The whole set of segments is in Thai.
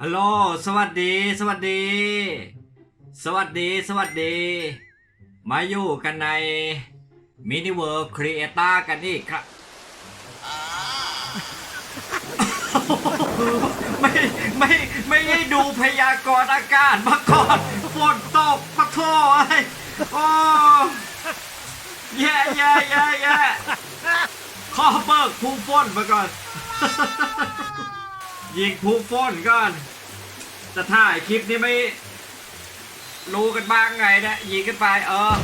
ฮัลโหล สวัสดี สวัสดี สวัสดี สวัสดี มาอยู่กันในมินิเวิร์ครีเอตากันอีกครับ ไม่ไม่ไม่ได้ดูพยากรณ์อากาศมาก่อนฝนตกปะโถไอ้โอ้แย่แย่แย่แย่ขอเบิกภูฝนมาก่อน ยิงภูฝนก่อนจะถ่ายคลิปนี้ไม่รู้กันบ้างไงนะยิงกันไปเออ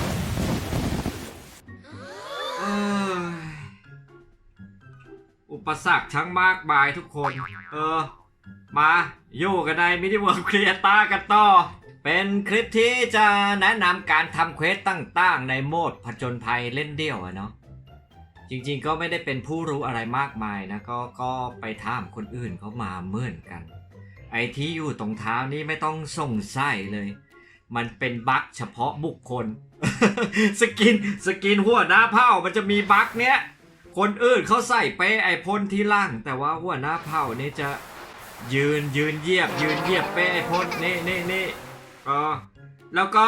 ออุปสรรคทั้งมากมายทุกคน เออ มาอยู่กันในมินิเวิร์ครีเอตากันต่อ เป็นคลิปที่จะแนะนำการทำเควสต่างๆ ในโหมดผจญภัยเล่นเดี่ยวอะเนาะ จริงๆก็ไม่ได้เป็นผู้รู้อะไรมากมายนะก็ก็ไปถามคนอื่นเขามาเหมือนกัน ไอที่อยู่ตรงเท้านี่ไม่ต้องสงสัยเลย มันเป็นบั๊กเฉพาะบุคคล สกินสกินหัวหน้าเผ่ามันจะมีบั๊กเนี้ยคนอื่นเขาใส่เป้ไอพ่นที่ล่าง แต่ว่าหัวหน้าเผ่านี่จะยืนยืนเหยียบ ยืนเหยียบเป้ไอพ่นนี่นี่นี่อ๋อแล้วก็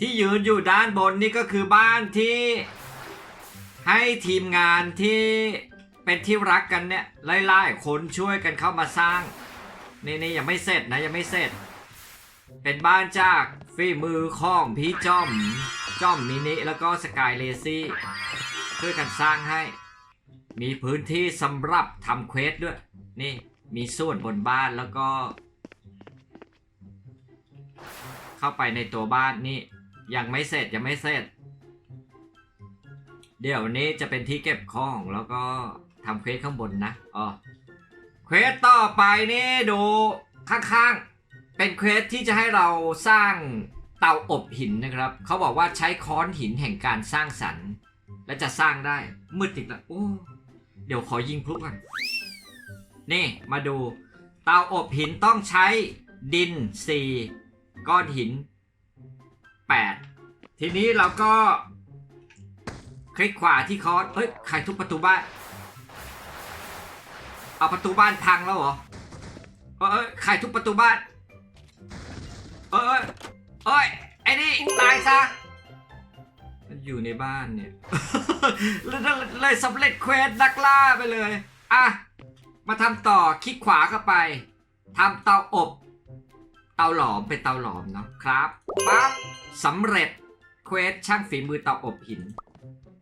ที่ยืนอยู่ด้านบนนี่ก็คือบ้านที่ ให้ทีมงานที่เป็นที่รักกันเนี่ยไล่ๆคนช่วยกันเข้ามาสร้างนี่นี่ยังไม่เสร็จนะยังไม่เสร็จ เป็นบ้านจากฝีมือของพี่จอมจอมมินิแล้วก็สกายเลซี่ช่วยกันสร้างให้ มีพื้นที่สำหรับทำเควสด้วย นี่มีส่วนบนบ้านแล้วก็ เข้าไปในตัวบ้านนี่ยังไม่เสร็จยังไม่เสร็จ เดี๋ยวนี้จะเป็นที่เก็บของแล้วก็ทำเควสข้างบนนะอ๋อเควสต่อไปนี่ดูข้างๆ เป็นเควสที่จะให้เราสร้างเตาอบหินนะครับ เขาบอกว่าใช้ค้อนหินแห่งการสร้างสรรค์ และจะสร้างได้มืดอีกแล้วโอ้เดี๋ยวขอยิงพลุก่อนนี่มาดู เตาอบหินต้องใช้ดิน 4 ก้อนหิน 8 ทีนี้เราก็ คลิกขวาที่คอสเอ้ยใครทุบประตูบ้าน เอาประตูบ้านพังแล้วเหรอเอ้ยเอ้ยใครทุบประตูบ้านเอ้ยเอ้ยเอ้ยไอ้นี่ตายซะอยู่ในบ้านเนี่ยเลยเลยสำเร็จเควสนักล่าไปเลย อะ มาทำต่อคลิกขวาเข้าไปทำเตาอบ เตาหลอมเป็นเตาหลอมเนาะครับปั๊บสำเร็จเควสช่างฝีมือเตาอบหิน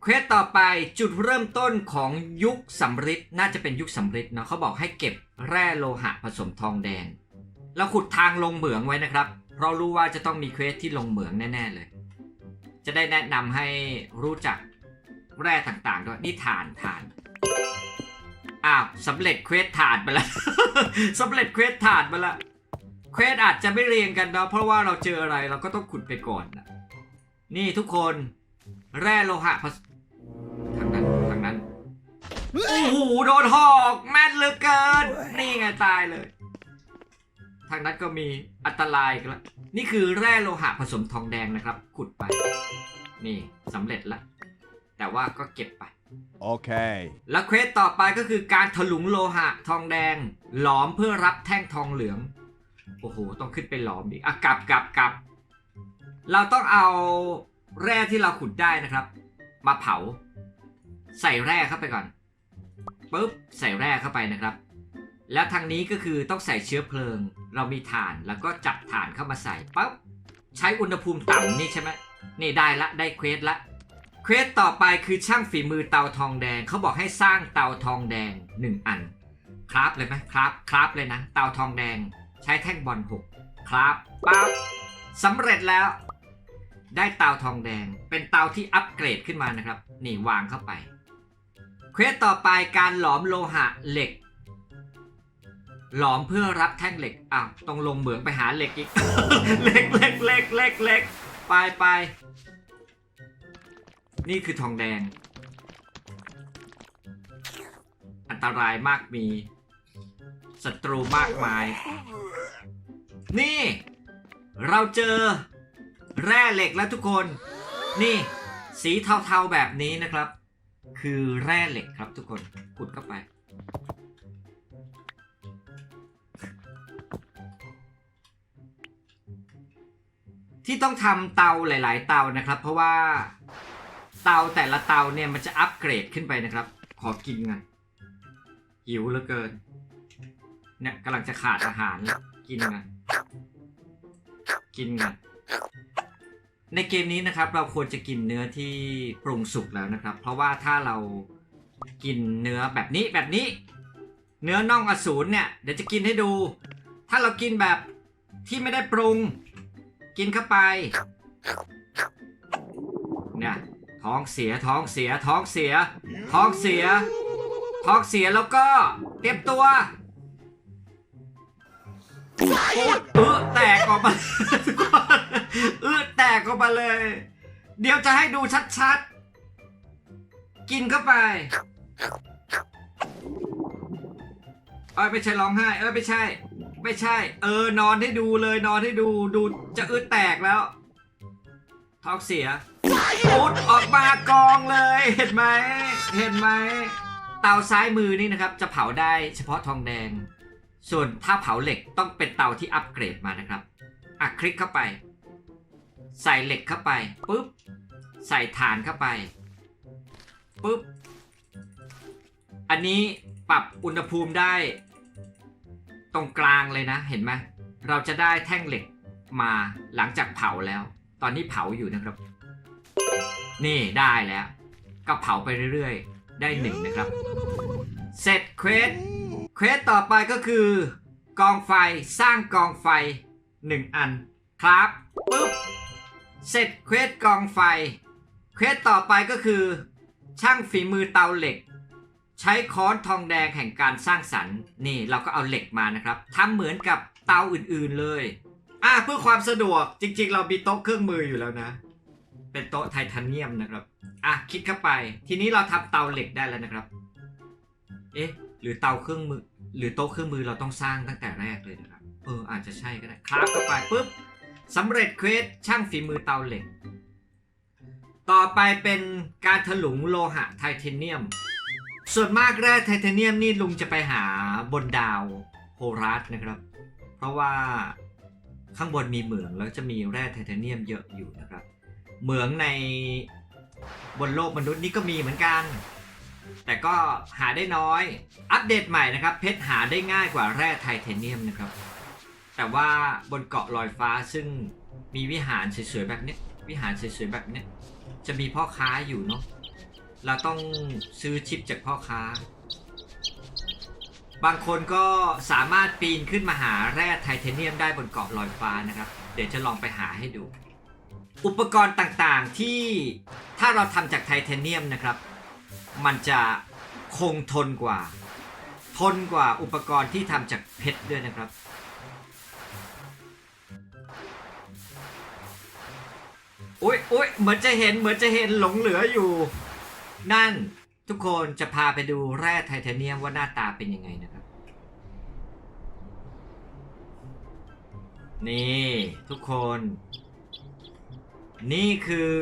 เควสต่อไปจุดเริ่มต้นของยุคสำริดน่าจะเป็นยุคสำริดเนาะเขาบอกให้เก็บแร่โลหะผสมทองแดงแล้วขุดทางลงเหมืองไว้นะครับ เพราะรู้ว่าจะต้องมีเควสที่ลงเหมืองแน่ ๆ เลย จะได้แนะนำให้รู้จักแร่ต่างๆด้วยนี่ฐานฐานอ้าวสำเร็จเควสฐานไปแล้วสำเร็จเควสฐานไปแล้วเควสอาจจะไม่เรียงกันเนาะเพราะว่าเราเจออะไรเราก็ต้องขุดไปก่อนนะนี่ทุกคนแร่โลหะ โอ้โหโดนหอกแม่นเหลือเกิน นี่ไงตายเลย ทางนั้นก็มีอันตรายกันแล้วนี่คือแร่โลหะผสมทองแดงนะครับ ขุดไป นี่สำเร็จแล้วแต่ว่าก็เก็บไป Okay. แล้วเควสต่อไปก็คือการถลุงโลหะทองแดง หลอมเพื่อรับแท่งทองเหลือง โอ้โห ต้องขึ้นไปหลอมอีกอะกลับกลับกลับ เราต้องเอาแร่ที่เราขุดได้นะครับ มาเผา ใส่แร่เข้าไปก่อน ปุ๊บใส่แร่เข้าไปนะครับ แล้วทางนี้ก็คือต้องใส่เชื้อเพลิง เรามีถ่านแล้วก็จับถ่านเข้ามาใส่ปุ๊บใช้อุณหภูมิต่ำนี่ใช่ไหมนี่ได้ละได้เควสละเควสต่อไปคือช่างฝีมือเตาทองแดงเขาบอกให้สร้างเตาทองแดงหนึ่งอันคราฟเลยไหมคราฟคราฟเลยนะเตาทองแดง ใช้แท่งบอลหกคราฟปั๊บสำเร็จแล้ว ได้เตาทองแดง เป็นเตาที่อัปเกรดขึ้นมานะครับ นี่วางเข้าไป ควสต่อไปการหลอมโลหะเหล็ก หลอมเพื่อรับแท่งเหล็กอ้าวต้องลงเหมืองไปหาเหล็กอีกเหล็กเหล็กเหล็กเหล็กเหล็กไปไปนี่คือทองแดง อันตรายมากมีศัตรูมากมาย นี่ เราเจอ แร่เหล็กแล้วทุกคน นี่ สีเทาๆแบบนี้นะครับ คือแร่เหล็กครับทุกคนขุดเข้าไป ที่ต้องทำเตาหลาย ๆ เตานะครับ เพราะว่าเตาแต่ละเตาเนี่ยมันจะอัปเกรดขึ้นไปนะครับ ขอกินไงหิวเหลือเกินเนี่ยกำลังจะขาดอาหารกินไงกินไง ในเกมนี้นะครับเราควรจะกินเนื้อที่ปรุงสุกแล้วนะครับ เพราะว่าถ้าเรากินเนื้อแบบนี้แบบนี้ เนื้อน่องอสูรเนี่ยเดี๋ยวจะกินให้ดู ถ้าเรากินแบบที่ไม่ได้ปรุง กินเข้าไปเนี่ยท้องเสียท้องเสียท้องเสีย ท้องเสีย ท้องเสียแล้วก็เตรียมตัว เออแตกออกมาเออแตกออกมาเลย เดี๋ยวจะให้ดูชัดๆ กินเข้าไปเอ้ยไม่ใช่ร้องไห้ เอ้ยไม่ใช่ ไม่ใช่ เออนอนให้ดูเลยนอนให้ดูดูจะอึดแตกแล้วท้องเสียอุดออกมากองเลย เห็นไหมเห็นไหมเตาซ้ายมือนี่นะครับ จะเผาได้เฉพาะทองแดง ส่วนถ้าเผาเหล็กต้องเป็นเตาที่อัปเกรดมานะครับ อะคลิกเข้าไป ใส่เหล็กเข้าไปปุ๊บ ใส่ถ่านเข้าไปปุ๊บ อันนี้ปรับอุณหภูมิได้ ตรงกลางเลยนะ เห็นไหมเราจะได้แท่งเหล็กมาหลังจากเผาแล้ว ตอนนี้เผาอยู่นะครับ นี่ได้แล้ว ก็เผาไปเรื่อยๆ ได้หนึ่งนะครับ เสร็จเควส เควสต่อไปก็คือกองไฟสร้างกองไฟหนึ่งอันครับปุ๊บเสร็จเควสกองไฟ เควสต่อไปก็คือ ช่างฝีมือเตาเหล็ก ใช้ค้อนทองแดงแห่งการสร้างสรรค์นี่เราก็เอาเหล็กมานะครับทำเหมือนกับเตาอื่นๆเลยอะเพื่อความสะดวกจริง ๆ เรามีโต๊ะเครื่องมืออยู่แล้วนะ เป็นโต๊ะไทเทเนียมนะครับอะคลิกเข้าไป ทีนี้เราทำเตาเหล็กได้แล้วนะครับ เอ๊ะหรือเตาเครื่องมือ หรือโต๊ะเครื่องมือเราต้องสร้างตั้งแต่แรกเลยนะครับ เอออาจจะใช่ก็ได้คลาบเข้าไปปุ๊บสำเร็จเควสช่างฝีมือเตาเหล็ก ต่อไปเป็นการถลุงโลหะไทเทเนียม ส่วนมากแร่ไทเทเนียมนี่ลุงจะไปหาบนดาวโฮรัสนะครับ เพราะว่าข้างบนมีเหมืองแล้วจะมีแร่ไทเทเนียมเยอะอยู่นะครับ เหมืองในบนโลกมนุษย์นี่ก็มีเหมือนกัน แต่ก็หาได้น้อย อัปเดตใหม่นะครับ เพชรหาได้ง่ายกว่าแร่ไทเทเนียมนะครับ แต่ว่าบนเกาะลอยฟ้าซึ่งมีวิหารสวยๆแบบนี้ วิหารสวยๆแบบนี้ จะมีพ่อค้าอยู่เนาะ เราต้องซื้อชิปจากพ่อค้า บางคนก็สามารถปีนขึ้นมาหาแร่ไทเทเนียมได้บนเกาะลอยฟ้านะครับ เดี๋ยวจะลองไปหาให้ดู อุปกรณ์ต่างๆที่ถ้าเราทำจากไทเทเนียมนะครับ มันจะคงทนกว่า ทนกว่าอุปกรณ์ที่ทำจากเพชรด้วยนะครับอุ้ยอุ้ยเหมือนจะเห็นเหมือนจะเห็นหลงเหลืออยู่ นั่นทุกคนจะพาไปดูแร่ไทเทเนียมว่าหน้าตาเป็นยังไงนะครับ นี่ทุกคน นี่คือ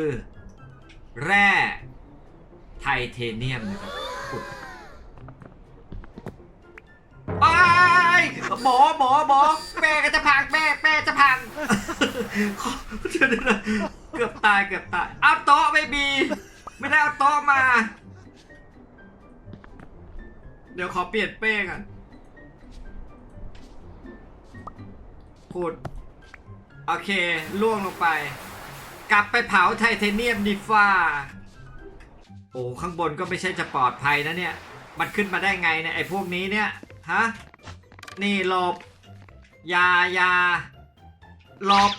แร่ ทเทเนียมนะครับขุดไอ้ายหมอหมอหมอแม่ก็จะพังแม่แม่จะพังขอเดี๋ยวนะเกือบตายเกือบตายเอาโต๊ะไม่มีไม่ได้เอาโต๊ะมา เดี๋ยวขอเปลี่ยนเป้กันพูดโอเคล่วงลงไป กลับไปเผาไทเทเนียมดีฟ้าโอ้ข้างบนก็ไม่ใช่จะปลอดภัยนะเนี่ย มันขึ้นมาได้ไงเนี่ยไอ้พวกนี้เนี่ย ฮะ นี่หลบยายาหลบ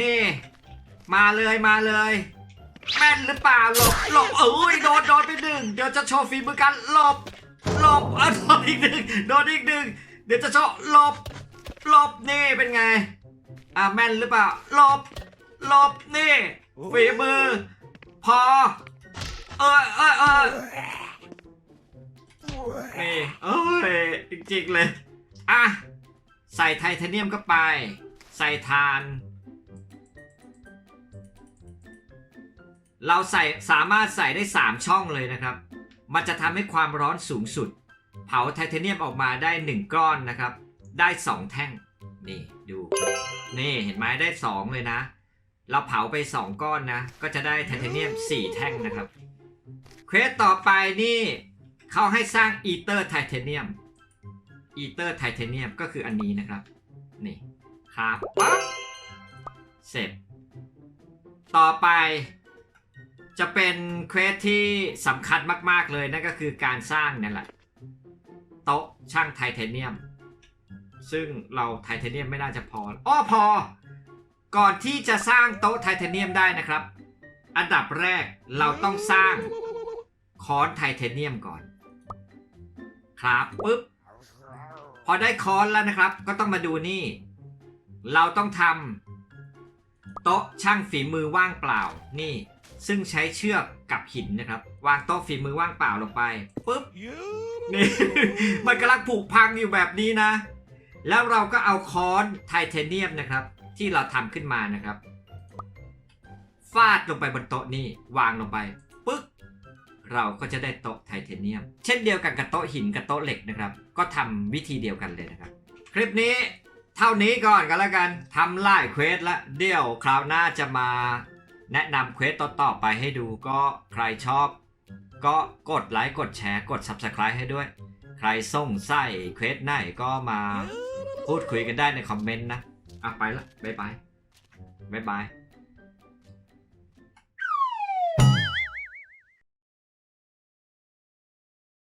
นี่ มาเลยมาเลย แม่นหรือเปล่าหลบหลบเอ้ยโดนโดนไปหนึ่งเดี๋ยวจะโชว์ฝีมือกันหลบหลบอะโดนอีกหนึ่งโดนอีกหนึ่งเดี๋ยวจะโชว์หลบหลบนี่เป็นไงอะแม่นหรือเปล่าหลบหลบนี่ฝีมือ พอ เออเออเออนี่เอ้ยจริงๆเลย อะ ใส่ไทเทเนียมเข้าไป ใส่ทาน เราใส่สามารถใส่ได้ 3 ช่องเลยนะครับ มันจะทำให้ความร้อนสูงสุด เผาไทเทเนียมออกมาได้ 1 ก้อนนะครับ ได้ 2 แท่ง นี่ดู นี่เห็นไหมได้ 2 เลยนะ เราเผาไป 2 ก้อนนะ ก็จะได้ไทเทเนียม 4 แท่งนะครับ เควสต่อไปนี่เขาให้สร้างอีเตอร์ไทเทเนียมอีเตอร์ไทเทเนียมก็คืออันนี้นะครับ นี่ครับปั๊บเสร็จ ต่อไปจะเป็นเควสที่สำคัญมาก ๆ เลย นั่นก็คือการสร้างนั่นแหละโต๊ะช่างไทเทเนียม ซึ่งเราไทเทเนียมไม่น่าจะพออ้อพอ ก่อนที่จะสร้างโต๊ะไทเทเนียมได้นะครับ อันดับแรกเราต้องสร้าง คอนไทเทเนียมก่อน ครับปุ๊บ พอได้คอนแล้วนะครับ ก็ต้องมาดูนี่ เราต้องทำโต๊ะช่างฝีมือว่างเปล่า นี่ ซึ่งใช้เชือกกับหินนะครับ วางโต๊ะฝีมือว่างเปล่าลงไปปุ๊บนี่มันกำลังผุพังอยู่แบบนี้นะ แล้วเราก็เอาคอนไทเทเนียมนะครับ ที่เราทำขึ้นมานะครับ ฟาดลงไปบนโต๊ะนี้วางลงไป เราก็จะได้โต๊ะไทเทเนียม เช่นเดียวกันกับโต๊ะหินกับโต๊ะเหล็กนะครับ ก็ทำวิธีเดียวกันเลยนะครับ คลิปนี้เท่านี้ก่อนกันแล้วกันทำไล่เควสละเดี๋ยวคราวหน้าจะมาแนะนำเควสต่อๆไปให้ดูก็ใครชอบ ก็กดไลค์กดแชร์กด Subscribe ให้ด้วย ใครส่งไส้เควสไหนก็มาพูดคุยกันได้ในคอมเมนต์นะอะไปละบ๊ายบายบ๊ายบาย